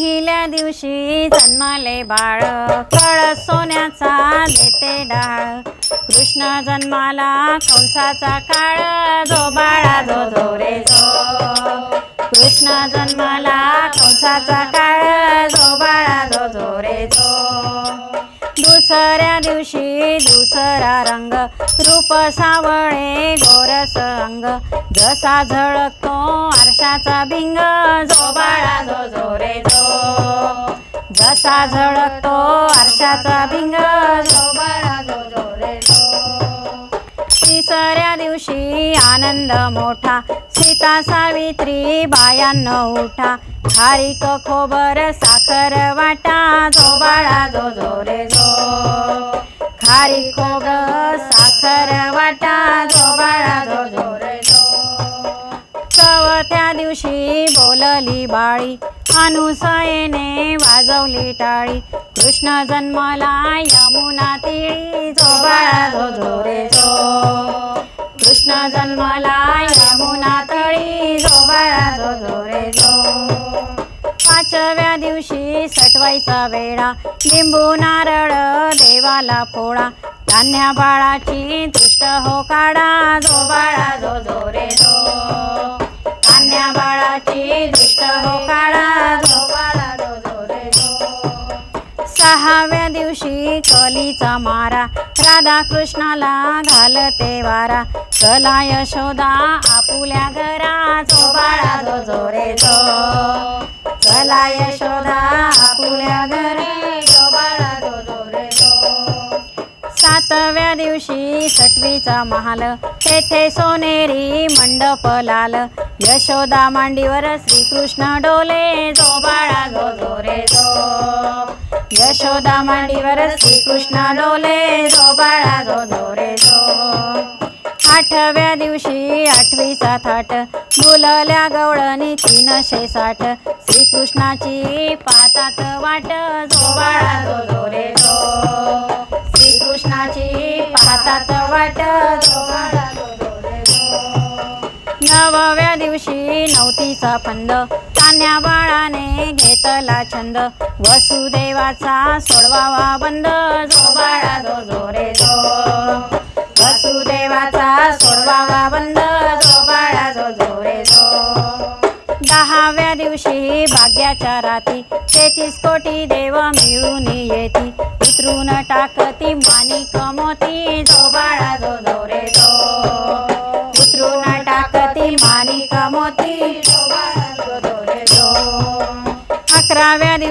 पहिल्या दिवशी जन्माले बाळ कळ सोन्याचा देते डाळ. कृष्ण जन्माला कंसाचा काळ जो बाळा जो जो रे जो. कृष्ण दुसऱ्या दिवशी दुसरा रंग रूप सावळे गोरस अंग. जसा झळकतो आरशाचा भिंग जो बाळा जो जो रे जो. जसा झळकतो आरशाचा भिंग जो बाळा जो जो रे जो. तिसऱ्या दिवशी आनंद मोठा सीता सावित्री बायांनो उठा. खारीक खोबर साखर वाटा जो बाळा जो जो रे जो. खारी खोबर साखर वाटा जो बाळा जो जो रे जो. चौथ्या दिवशी बोलली बाळी अनुसयेने वाजवली टाळी. कृष्ण जन्मला यमुना तिळी जो बाळा जो जो रे जो. कृष्ण जन्मला यमुना तळी जो बाळा जो जो रे जो. पाचव्या दिवशी सटवायचा वेळा लिंबू नारळ देवाला फोडा. धान्या बाळाची दुष्ट हो काढा जो बाळा जो जो रे जो धान्या बाळाची दुष्ट हो काढा जो बाळा जो जो रे जो सहाव्या दिवशी कलीचा मारा राधा कृष्णाला घालते वारा. चला यशोदा आपुल्या सातव्या दिवशी सटवीचा महाल तेथे सोनेरी मंडप लाल. यशोदा मांडीवर श्रीकृष्ण डोले जो बाळा जो जो रे जो. यशोदा मांडीवर श्रीकृष्ण डोले जो बाळा जो जो रे जो. आठव्या दिवशी आठवीचा थाट बोलल्या गवळणी तीनशे साठ. श्रीकृष्णाची पातात वाट जो बाळा जो. नवव्या दिवशी नवतीचा फंद. तान्या बाळाने घेतला छंद. वसुदेवाचा सोडवावा बंद. जो बाळा जो जो रे जो. वसुदेवाचा सोडवावा बंद. जो बाळा जो जो रे जो. दहाव्या दिवशी भाग्याच्या राती तेहतीस कोटी देव मिळून येती. उतरून टाकती माणिक मोती. जो बाळा जो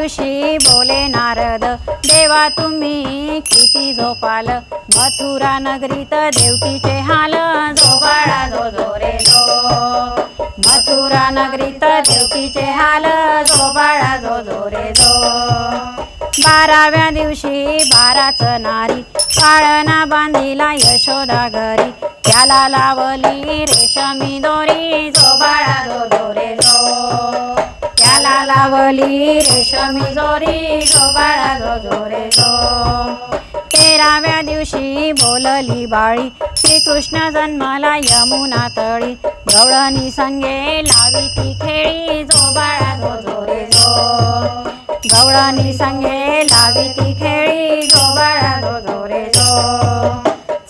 दिवशी बोले नारद देवा तुम्ही किती झोपाल? मथुरा नगरीत देवकीचे हाल झोपाळा जो जो रे जो. मथुरा नगरीत देवकीचे हाल झोपाळा जो जो रे जो. बाराव्या दिवशी बाराच नारी पाळणा बांधिला यशोदा घरी. त्याला लावली रेशमी दोरी जो बाळा जो जो. रे लावली रेशमी जोरी जो बाळा जो जोरे जो. तेराव्या दिवशी बोलली बाळी श्रीकृष्ण जन्माला यमुना तळी गवळणी संगे लावी ती खेळी जो बाळा जो जोरे जो. गवळणी संगे लावी ती खेळी जो बाळा जो जोरे जो.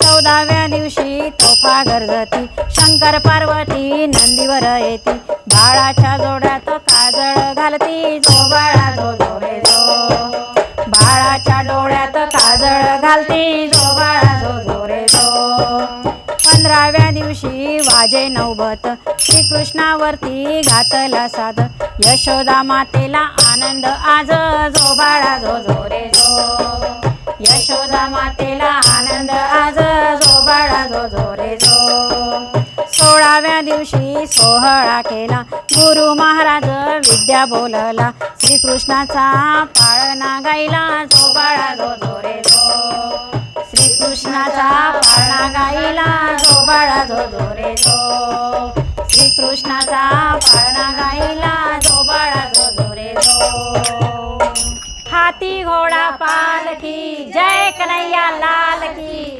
चौदाव्या दिवशी तोफा गरजती शंकर पार्वती नंदीवर येती बाळाच्या जोड्यात काजळ घालती जो बाळा जो जो रे जो बाळाच्या डोळ्यात काजळ घालती जो बाळा जो जो रे जो. पंधराव्या दिवशी वाजे नवबत श्रीकृष्णावरती घातला साध यशोदा मातेला आनंद आज जो बाळा जो जो सोळाव्या दिवशी सोहळा केला. गुरु महाराज विद्या बोलला. श्रीकृष्णाचा पाळणा गायला जो बाळा जो जो रे जो. श्रीकृष्णाचा पाळणा गायला जो बाळा जो जो रे जो. श्रीकृष्णाचा पाळणा गायला जो बाळा जो जो रे जो. हाती घोडा पालखी जय कन्हैया लाल की.